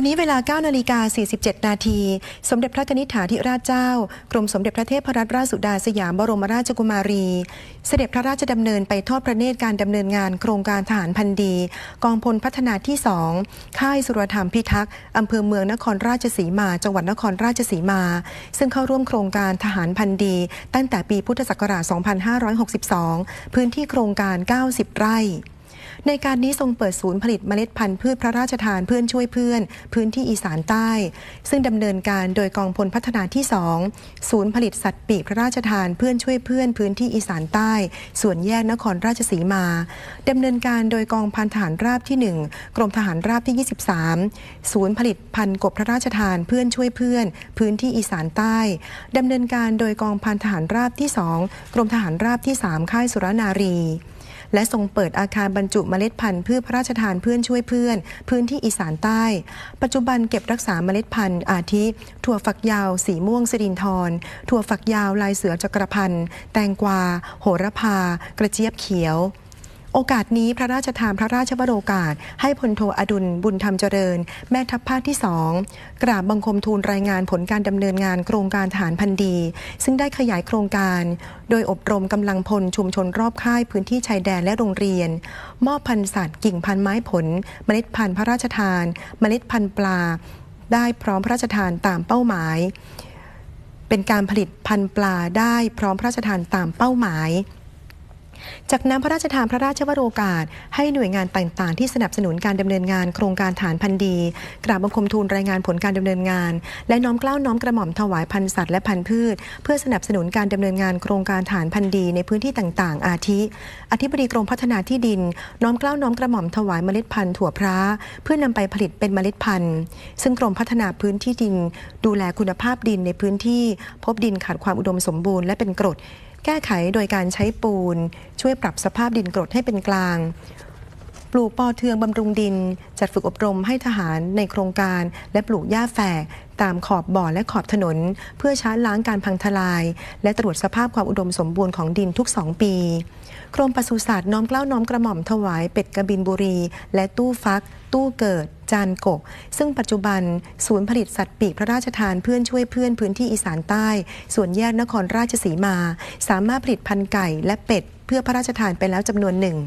วันนี้เวลา 9 นาฬิกา 47 นาที สมเด็จพระนิธิถาธิราชเจ้า กรมสมเด็จพระเทพรัตนราชสุดาสยามบรมราชกุมารี เสด็จพระราชดำเนินไปทอดพระเนตรการดำเนินงานโครงการทหารพันดี กองพลพัฒนาที่ 2 ค่ายสุรธรรมพิทักษ์อำเภอเมืองนครราชสีมา จังหวัดนครราชสีมา ซึ่งเข้าร่วมโครงการทหารพันดี ตั้งแต่ปีพุทธศักราช 2562 พื้นที่โครงการ 90 ไร่ ในการนี้ทรงเปิดศูนย์ผลิตเมล็ดพันธุ์พืชพระราชทานเพื่อนช่วยเพื่อน พื้นที่อีสานใต้ ซึ่งดำเนินการโดยกองพลพัฒนาที่ 2 ศูนย์ผลิตสัตว์ปีกพระราชทานเพื่อนช่วยเพื่อน พื้นที่อีสานใต้ ส่วนแยกนครราชสีมาดำเนินการโดยกองพันทหารราบที่ 1 กรมทหารราบที่ 23 ศูนย์ผลิตพันธุ์กบพระราชทานเพื่อนช่วยเพื่อน พื้นที่อีสานใต้ดำเนินการโดยกองพันทหารราบที่ 2 กรมทหารราบที่ 3 ค่ายสุรนารี และทรงเปิดอาคารบรรจุเมล็ดพันธุ์พืชพระราชทานเพื่อนช่วยเพื่อน พื้นที่อีสานใต้ ปัจจุบันเก็บรักษาเมล็ดพันธุ์อาทิ ถั่วฝักยาว สีม่วงสรินทรถั่วฝักยาวลายเสือจักรพันธ์แตงกวา โหระพา กระเจี๊ยบเขียว โอกาสนี้พระราชทานพระราชวโรกาส ให้พลโทอดุลบุญธรรมเจริญ แม่ทัพภาคที่สองกราบบังคมทูลรายงานผลการดำเนินงานโครงการฐานพันดี ซึ่งได้ขยายโครงการ โดยอบรมกำลังพลชุมชนรอบค่ายพื้นที่ชายแดนและโรงเรียน มอบพันธุ์สัตว์กิ่งพันธุ์ไม้ผล เมล็ดพันธุ์พระราชทาน เมล็ดพันธุ์ปลา ได้พร้อมพระราชทานตามเป้าหมาย เป็นการผลิตพันธุ์ปลาได้พร้อมพระราชทานตามเป้าหมาย จากนั้นพระราชทานพระราชวโรกาส ให้หน่วยงานต่าง ๆ ที่สนับสนุนการดำเนินงานโครงการฐานพันดีกราบบังคมทูลรายงานผลการดำเนินงาน และน้อมเกล้าน้อมกระหม่อมถวายพันธุ์สัตว์และพันธุ์พืช เพื่อสนับสนุนการดำเนินงานโครงการฐานพันดีในพื้นที่ต่าง ๆ อาทิ อธิบดีกรมพัฒนาที่ดิน น้อมเกล้าน้อมกระหม่อมถวายเมล็ดพันธุ์ถั่วพร้าเพื่อนำไปผลิตเป็นเมล็ดพันธุ์ ซึ่งกรมพัฒนาพื้นที่ดิน ดูแลคุณภาพดินในพื้นที่ พบดินขาดความอุดมสมบูรณ์และเป็นกรด แก้ไขโดยการใช้ปูน ช่วยปรับสภาพดินกรดให้เป็นกลาง ปลูกปอเทืองบำรุงดิน จัดฝึกอบรมให้ทหารในโครงการ และปลูกหญ้าแฝก ตามขอบบ่อและขอบถนน เพื่อช้าล้างการพังทลาย และตรวจสภาพความอุดมสมบูรณ์ของดินทุกสองปี กรมปศุสัตว์น้อมเกล้าน้อมกระหม่อมถวายเป็ดกระบินบุรี และตู้ฟัก ตู้เกิด จานกกซึ่งปัจจุบันศูนย์ผลิตสัตว์ปีกพระราชทานเพื่อนช่วยเพื่อนพื้นที่อีสานใต้ ส่วนแยกนครราชสีมา สามารถผลิตพันไก่และเป็ด เพื่อพระราชทานไปแล้วจำนวนหนึ่ง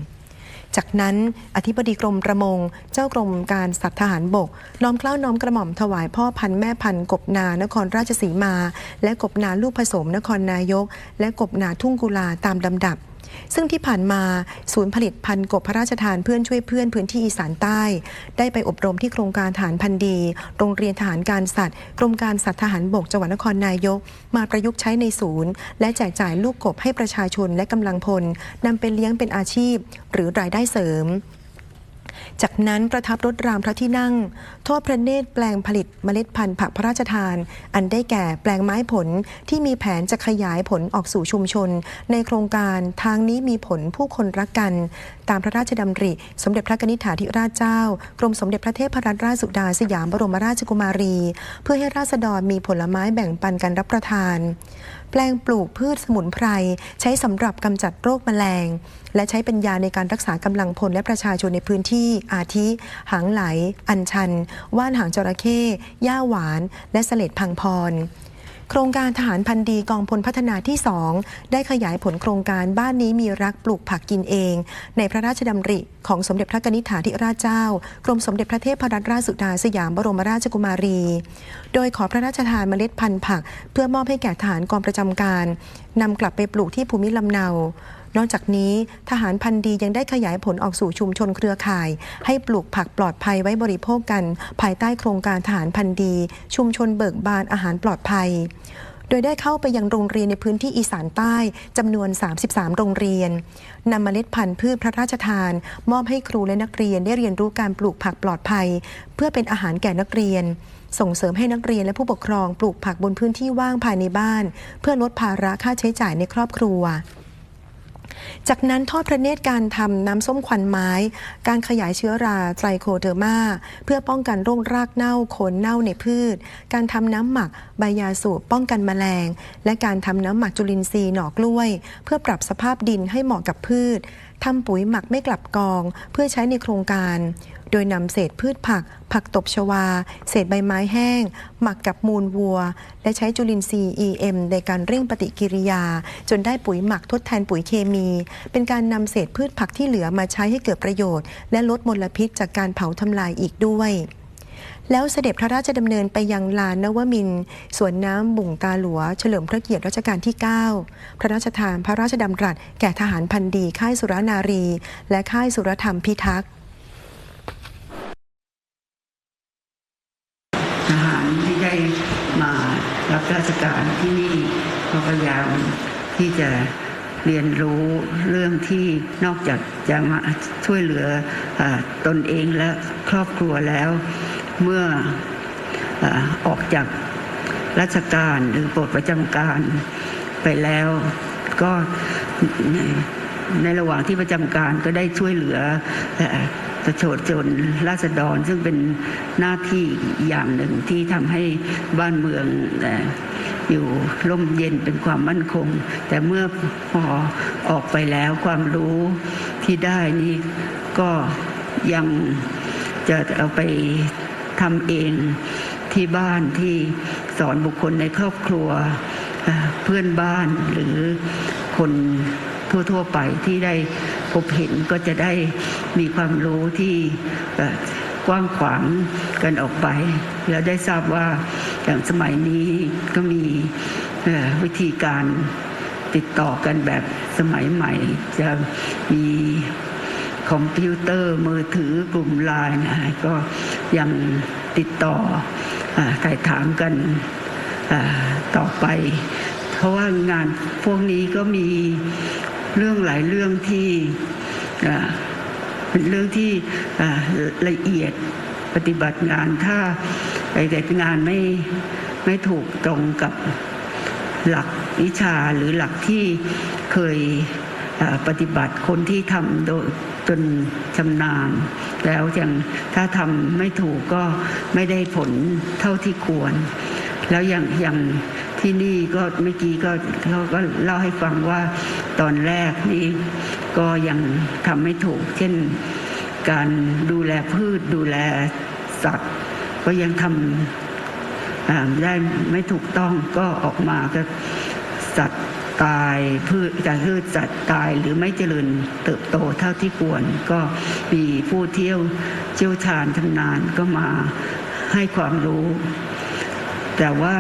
จากนั้นอธิบดีกรมประมง เจ้ากรมการสัตว์ทหารบก น้อมเกล้าน้อมกระหม่อมถวายพ่อพันธุ์แม่พันธุ์กบนานครราชสีมา และกบนาลูกผสมนครนายก และกบนาทุ่งกุลาตามลำดับ ซึ่งที่ผ่านมาศูนย์ผลิตพันธุ์กบพระราชทานเพื่อนช่วยเพื่อนพื้นที่อีสานใต้ ได้ไปอบรมที่โครงการฐานพันธุ์ดี โรงเรียนทหารการสัตว์ กรมการสัตว์ทหารบกจังหวัดนครนายก มาประยุกต์ใช้ในศูนย์ และแจกจ่ายลูกกบให้ประชาชนและกำลังพลนำไปเลี้ยงเป็นอาชีพ หรือรายได้เสริม จากนั้นประทับรถรามพระที่นั่ง ทอดพระเนตรแปลงผลิตเมล็ดพันธุ์ผักพระราชทาน อันได้แก่แปลงไม้ผลที่มีแผนจะขยายผลออกสู่ชุมชน ในโครงการทางนี้มีผลผู้คนรักกัน ตามพระราชดำริ สมเด็จพระนิธิถาธิราชเจ้า กรมสมเด็จพระเทพรัตนราชสุดาสยามบรมราชกุมารี เพื่อให้ราษฎรมีผลไม้แบ่งปันกันรับประทาน แปลงปลูกพืชสมุนไพร ใช้สำหรับกำจัดโรคแมลง และใช้เป็นยาในการรักษากำลังพลและประชาชนในพื้นที่อาทิ หางไหล อัญชัน ว่านหางจระเข้หญ้าหวาน และเสลดพังพร โครงการทหารพันธุ์ดีกองพลพัฒนาที่ 2 ได้ขยายผลโครงการบ้านนี้มีรักปลูกผักกินเอง ในพระราชดำริของสมเด็จพระนิธิถาธิราชเจ้า กรมสมเด็จพระเทพรัตนราชสุดาสยามบรมราชกุมารี โดยขอพระราชทานเมล็ดพันธุ์ผัก เพื่อมอบให้แก่ทหารกองประจำการนำกลับไปปลูกที่ภูมิลำเนา นอกจากนี้ทหารพันธ์ดียังได้ขยายผลออกสู่ชุมชนเครือข่าย ให้ปลูกผักปลอดภัยไว้บริโภคกัน ภายใต้โครงการทหารพันธ์ดี ชุมชนเบิกบานอาหารปลอดภัยโดยได้เข้าไปยังโรงเรียนในพื้นที่อีสานใต้จำนวน 33 โรงเรียนนำเมล็ดพันธุ์พืชพระราชทาน มอบให้ครูและนักเรียนได้เรียนรู้การปลูกผักปลอดภัย เพื่อเป็นอาหารแก่นักเรียน ส่งเสริมให้นักเรียนและผู้ปกครองปลูกผักบนพื้นที่ว่างภายในบ้าน เพื่อลดภาระค่าใช้จ่ายในครอบครัว จากนั้นทอดพระเนตรการทำน้ำส้มควันไม้ การขยายเชื้อราไตรโคเดอร์มา เพื่อป้องกันโรครากเน่าโคนเน่าในพืช การทำน้ำหมักใบยาสูบป้องกันแมลง และการทำน้ำหมักจุลินทรีย์หน่อกล้วย เพื่อปรับสภาพดินให้เหมาะกับพืช ทำปุ๋ยหมักไม่กลับกอง เพื่อใช้ในโครงการ โดยนำเศษพืชผัก ผักตบชวา เศษใบไม้แห้ง หมักกับมูลวัว และใช้จุลินทรีย์ EM ในการเร่งปฏิกิริยา จนได้ปุ๋ยหมักทดแทนปุ๋ยเคมี เป็นการนำเศษพืชผักที่เหลือมาใช้ให้เกิดประโยชน์ และลดมลพิษจากการเผาทำลายอีกด้วย แล้วเสด็จพระราชดำเนินไปยังลานนวมินสวนน้ำบุ่งตาหลัว เฉลิมพระเกียรติรัชกาลที่ 9 พระราชทานพระราชดำรัสแก่ทหารพันดีค่ายสุรนารี และค่ายสุรธรรมพิทักษ์ทหารที่ได้มารับราชการที่นี่ก็พยายามที่จะเรียนรู้เรื่องที่นอกจากจะมาช่วยเหลืออตนเองและครอบครัวแล้ว เมื่อออกจากราชการหรือปลดประจำการไปแล้วก็ในระหว่างที่ประจำการก็ได้ช่วยเหลือเอ่อประชาชนราษฎรซึ่งเป็นหน้าที่อย่างหนึ่งที่ทำให้บ้านเมืองอยู่ร่มเย็นเป็นความมั่นคง แต่เมื่อพอออกไปแล้วความรู้ที่ได้นี่ก็ยังจะเอาไป ทำเองที่บ้านที่สอนบุคคลในครอบครัวเพื่อนบ้านหรือคนทั่วๆไปที่ได้พบเห็นก็จะได้มีความรู้ที่กว้างขวางกันออกไป แล้วได้ทราบว่าอย่างสมัยนี้ก็มีวิธีการติดต่อกันแบบสมัยใหม่ จะมี คอมพิวเตอร์มือถือกลุ่มไลน์นะก็ยังติดต่ออาถ่ถามกันต่อไป เพราะว่างานพวกนี้ก็มีเรื่องหลายเรื่องที่เป็นเรื่องที่ละเอียดปฏิบัติงานถ้าปฏิบัติงานไม่ไม่ถูกตรงกับหลักวิชาหรือหลักที่เคยปฏิบัติคนที่ทำโดย จนชำนาญ แล้วอย่างถ้าทำไม่ถูกก็ไม่ได้ผลเท่าที่ควร แล้วอย่างอย่างที่นี่ก็เมื่อกี้ก็เขาก็เล่าให้ฟังว่าตอนแรกนี่ก็ยังทำไม่ถูก เช่นการดูแลพืชดูแลสัตว์ ก็ยังทำได้ไม่ถูกต้องก็ออกมาก็สัตว์ ตายพืชการพืชสัตว์ตายหรือไม่เจริญเติบโตเท่าที่ควร ก็มีผู้เที่ยวเชี่ยวชาญชำนาญก็มาให้ความรู้ แต่ว่า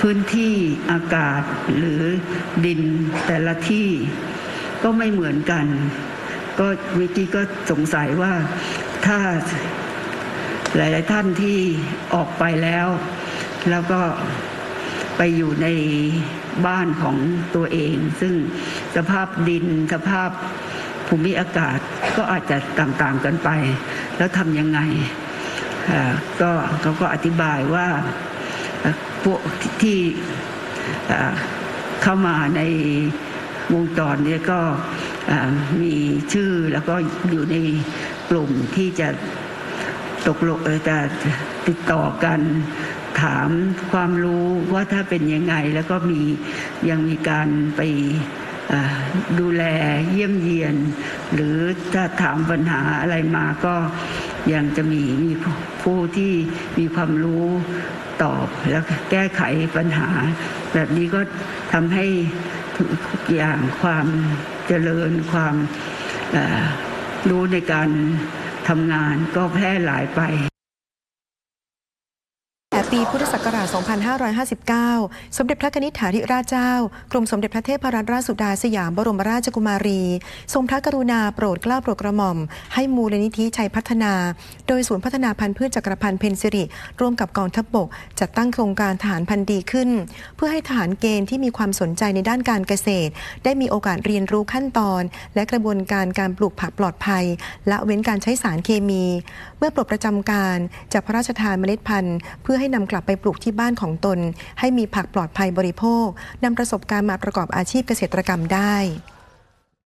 พื้นที่อากาศหรือดินแต่ละที่ก็ไม่เหมือนกัน ก็เมื่อกี้ก็สงสัยว่าถ้าหลาย ๆ ท่านที่ออกไปแล้ว แล้วก็ไปอยู่ใน บ้านของตัวเอง ซึ่งสภาพดินสภาพภูมิอากาศก็อาจจะต่างๆกันไป แล้วทำยังไงก็เขาก็อธิบายว่าพวกที่เข้ามาในวงจรเนี่ยก็มีชื่อแล้วก็อยู่ในกลุ่มที่จะตกลงจะติดต่อกันถามความรู้ว่าถ้าเป็นยังไงแล้วก็มียังมีการไปดูแลเยี่ยมเยียน หรือถ้าถามปัญหาอะไรมาก็ยังจะมีมีผู้ที่มีความรู้ตอบแล้วแก้ไขปัญหา แบบนี้ก็ทำให้ทุกอย่างความเจริญความรู้ในการทำงานก็แพร่หลายไป ปีพุทธศักราช 2559 สมเด็จพระนิธิถาธิราชเจ้า กรมสมเด็จพระเทพรัตนราชสุดาสยามบรมราชกุมารี ทรงพระกรุณาโปรดเกล้าโปรดกระหม่อม ให้มูลนิธิชัยพัฒนา โดยศูนย์พัฒนาพันธุ์พืชจักรพันธ์เพนซิริ ร่วมกับกองทัพบบก จัดตั้งโครงการทหารพันธุ์ดีขึ้น เพื่อให้ทหารเกณฑ์ที่มีความสนใจในด้านการเกษตร ได้มีโอกาสเรียนรู้ขั้นตอน และกระบวนการการปลูกผักปลอดภัย ละเว้นการใช้สารเคมี เมื่อปลดประจำการจะพระราชทานเมล็ดพันธุ์ เพื่อให้นำกลับไปปลูกที่บ้านของตน ให้มีผักปลอดภัยบริโภคนำประสบการณ์มาประกอบอาชีพเกษตรกรรมได้